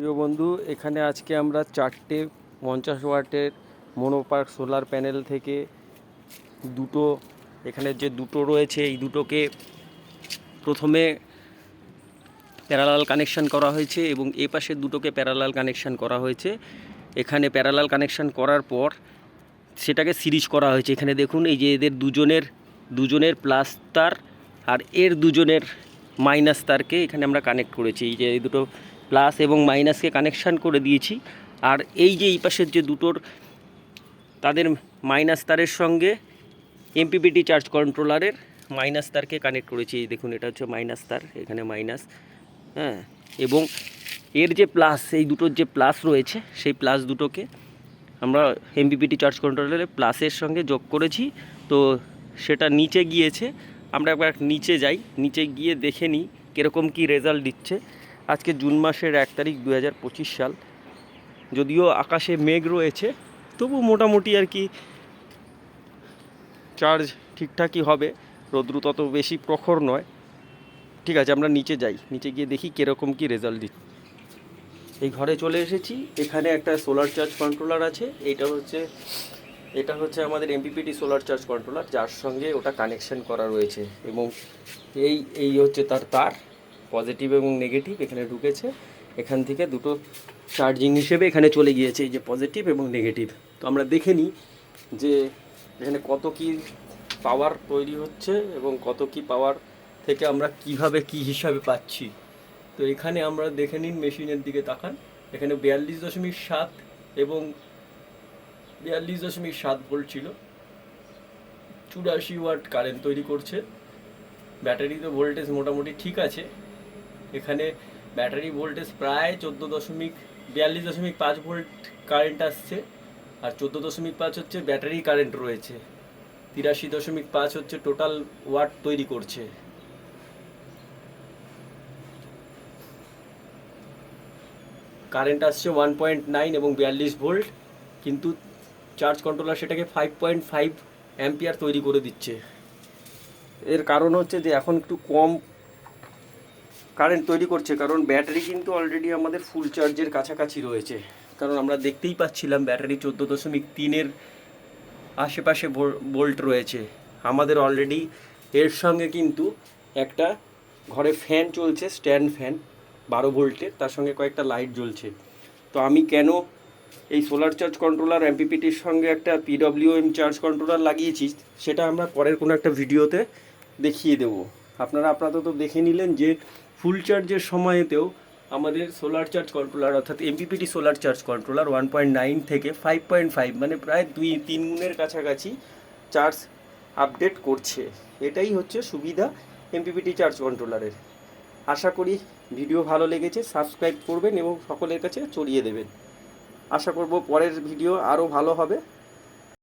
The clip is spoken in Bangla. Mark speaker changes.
Speaker 1: প্রিয় বন্ধু, এখানে আজকে আমরা চারটে পঞ্চাশ ওয়াটের মনোপার্ক সোলার প্যানেল থেকে দুটো, এখানে যে দুটো রয়েছে, এই দুটোকে প্রথমে প্যারালাল কানেকশন করা হয়েছে এবং এ পাশে দুটোকে প্যারালাল কানেকশান করা হয়েছে। এখানে প্যারালাল কানেকশান করার পর সেটাকে সিরিজ করা হয়েছে। এখানে দেখুন, এই যে এদের দুজনের দুজনের প্লাস তার আর এর দুজনের মাইনাস তারকে এখানে আমরা কানেক্ট করেছি। এই যে এই দুটো প্লাস এবং মাইনাসকে কানেকশান করে দিয়েছি। আর এই যে এই পাশের যে দুটোর তাদের মাইনাস তারের সঙ্গে এমপিপিটি চার্জ কন্ট্রোলারের মাইনাস তারকে কানেক্ট করেছি। দেখুন, এটা হচ্ছে মাইনাস তার, এখানে মাইনাস। হ্যাঁ এবং এর যে প্লাস, এই দুটোর যে প্লাস রয়েছে, সেই প্লাস দুটোকে আমরা এমপিপিটি চার্জ কন্ট্রোলারে প্লাসের সঙ্গে যোগ করেছি। তো সেটা নিচে গিয়েছে। আমরা একবার নিচে যাই, নিচে গিয়ে দেখে নিই কীরকম কী রেজাল্ট দিচ্ছে। আজকে জুন মাসের এক তারিখ দু হাজার পঁচিশ সাল। যদিও আকাশে মেঘ রয়েছে, তবু মোটামুটি আর কি চার্জ ঠিকঠাকই হবে, রৌদ্র তত বেশি প্রখর নয়। ঠিক আছে, আমরা নিচে যাই, নিচে গিয়ে দেখি কীরকম কী রেজাল্ট দিচ্ছে। এই ঘরে চলে এসেছি, এখানে একটা সোলার চার্জ কন্ট্রোলার আছে এইটা হচ্ছে, এটা হচ্ছে আমাদের এমপিপিটি সোলার চার্জ কন্ট্রোলার যার সঙ্গে ওটা কানেকশন করা রয়েছে। এবং এই এই হচ্ছে তার তার। পজিটিভ এবং নেগেটিভ এখানে ঢুকেছে। এখান থেকে দুটো চার্জিং হিসেবে এখানে চলে গিয়েছে এই যে পজিটিভ এবং নেগেটিভ তো আমরা দেখে নিই যে এখানে কত কি পাওয়ার তৈরি হচ্ছে এবং কত কি পাওয়ার থেকে আমরা কীভাবে কি হিসাবে পাচ্ছি। তো এখানে আমরা দেখে নিন মেশিনের দিকে তাকান। এখানে বিয়াল্লিশ দশমিক সাত এবং বিয়াল্লিশ দশমিক সাত ভোল্ট ছিল। চুরাশি ওয়াট কারেন্ট তৈরি করছে। ব্যাটারিতে ভোল্টেজ মোটামুটি ঠিক আছে। এখানে ব্যাটারি ভোল্টেজ প্রায় চোদ্দ দশমিক বিয়াল্লিশ দশমিক পাঁচ ভোল্ট কারেন্ট আসছে, আর চোদ্দ দশমিক পাঁচ হচ্ছে ব্যাটারি কারেন্ট রয়েছে। তিরাশি দশমিক পাঁচ হচ্ছে টোটাল ওয়াট তৈরি করছে। কারেন্ট আসছে ওয়ান পয়েন্ট নাইন এবং বিয়াল্লিশ ভোল্ট, কিন্তু চার্জ কন্ট্রোলার সেটাকে ফাইভ পয়েন্ট ফাইভ অ্যাম্পিয়ার তৈরি করে দিচ্ছে। এর কারণ হচ্ছে যে এখন একটু কম কারেন্ট তৈরি করছে, কারণ ব্যাটারি কিন্তু অলরেডি আমাদের ফুল চার্জের কাছাকাছি রয়েছে। কারণ আমরা দেখতেই পাচ্ছিলাম ব্যাটারি চোদ্দ দশমিক তিনের আশেপাশে বোল্ট রয়েছে। আমাদের অলরেডি এর সঙ্গে কিন্তু একটা ঘরে ফ্যান চলছে স্ট্যান্ড ফ্যান বারো ভোল্টের, তার সঙ্গে কয়েকটা লাইট জ্বলছে। তো আমি কেন এই সোলার চার্জ কন্ট্রোলার এমপিপিটির সঙ্গে একটা পিডব্লিউএম চার্জ কন্ট্রোলার লাগিয়েছি, সেটা আমরা পরের কোনো একটা ভিডিওতে দেখিয়ে দেব। আপনারা আপাতত দেখে নিলেন যে ফুল চার্জের সময়তেও আমাদের সোলার চার্জ কন্ট্রোলার অর্থাৎ MPPT solar charge controller one point nine থেকে ফাইভ পয়েন্ট ফাইভ মানে প্রায় দুই, তিন গুণের কাছাকাছি চার্জ আপডেট করছে। এটাই হচ্ছে সুবিধা এমপিপিটি চার্জ কন্ট্রোলারের আশা করি ভিডিও ভালো লেগেছে সাবস্ক্রাইব করবেন এবং সকলের কাছে ছড়িয়ে দেবেন। আশা করব পরের ভিডিও আরও ভালো হবে।